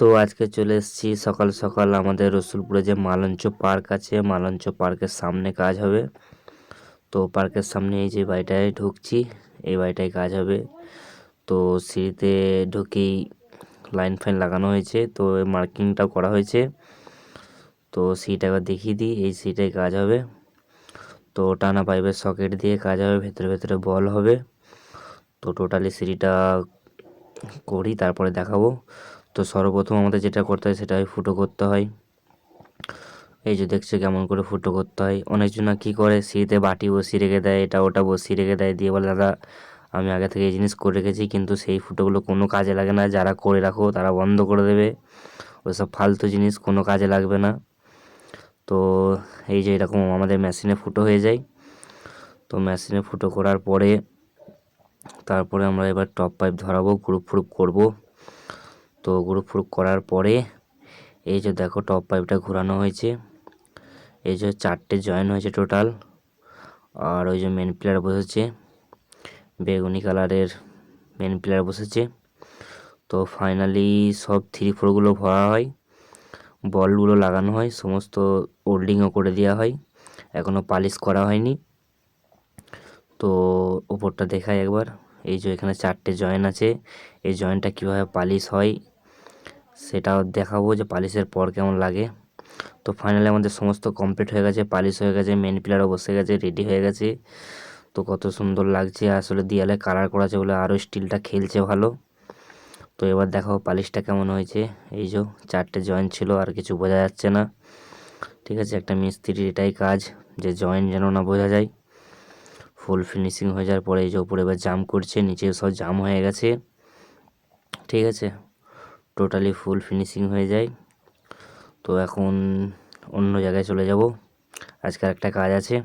তো আজকে চলে এসেছি সকাল সকাল আমাদের রসুলপুরে যে মালঞ্চ পার্ক আছে, মালঞ্চ পার্কের সামনে কাজ হবে। তো পার্কের সামনে এই যে বাড়িটায় ঢুকছি, এই বাড়িটায় কাজ হবে। তো সিঁড়িতে ঢুকেই লাইন ফাইন লাগানো হয়েছে, তো মার্কিংটাও করা হয়েছে। তো সিট একবার দেখিয়ে দিই, এই সিটায় কাজ হবে। তো টানা পাইপের সকেট দিয়ে কাজ হবে, ভেতরে ভেতরে বল হবে। তো টোটালি সিঁড়িটা করি, তারপরে দেখাবো। তো সর্বপ্রথম আমাদের যেটা করতে হয় সেটা হয় ফুটো করতে হয়। এই যে দেখছ কেমন করে ফুটো করতে হয়। অনেকজনা কী করে? সিঁড়িতে বাটি বসিয়ে রেখে দেয়, এটা ওটা বসিয়ে রেখে দেয়, দিয়ে বলে, দাদা, আমি আগে থেকে এই জিনিস করে রেখেছি, কিন্তু সেই ফুটোগুলো কোনো কাজে লাগে না। যারা করে রাখো, তারা বন্ধ করে দেবে। ওইসব ফালতু জিনিস, কোনো কাজে লাগবে না। তো এই যে এরকম আমাদের মেশিনে ফুটো হয়ে যায়। তো মেশিনে ফুটো করার পরে, তারপরে আমরা এবার টপ পাইপ ধরাবো গ্রুপ ফ্রুপ করব। তো গ্রুপ ফ্রুপ করার পরে, এই যে দেখো টপ পাইপটা ঘোরানো হয়েছে। এই যে চারটে জয়েন হয়েছে টোটাল আর ওই যে মেন প্লেয়ার বসেছে, বেগুনি কালারের মেন প্লেয়ার বসেছে। তো ফাইনালি সব থ্রি ফোরগুলো ভরা হয়। বলগুলো লাগানো হয়, সমস্ত ওল্ডিংও করে দেওয়া হয়। এখনও পালিশ করা হয়নি। তো ওপরটা দেখায় একবার। এই যে এখানে চারটে জয়েন আছে। এই জয়েনটা কীভাবে পালিশ হয় সেটাও দেখাবো যে পালিশের পর কেমন লাগে। তো ফাইনালি আমাদের সমস্ত কমপ্লিট হয়ে গেছে, পালিশ হয়ে গেছে মেন পিলারও বসে গেছে রেডি হয়ে গেছে। তো কত সুন্দর লাগছে, আসলে দেয়ালে কালার করা আছে বলে আরও স্টিলটা খেলছে ভালো। তো এবার দেখো পালিশটা কেমন হয়েছে। এই যে চারটে জয়েন্ট ছিল, আর কিছু বোঝা যাচ্ছে না। ঠিক আছে, একটা মিস্ত্রির এটাই কাজ, যে জয়েন্ট যেন না বোঝা যায়। ফুল ফিনিশিং হয়ে যাওয়ার পরে এই যে উপরে এবার জাম করছে নিচে সব জাম হয়ে গেছে। ঠিক আছে টোটালি ফুল ফিনিশিং হয়ে যায়। তো এখন অন্য জায়গায় চলে যাব। আজকে একটা কাজ আছে।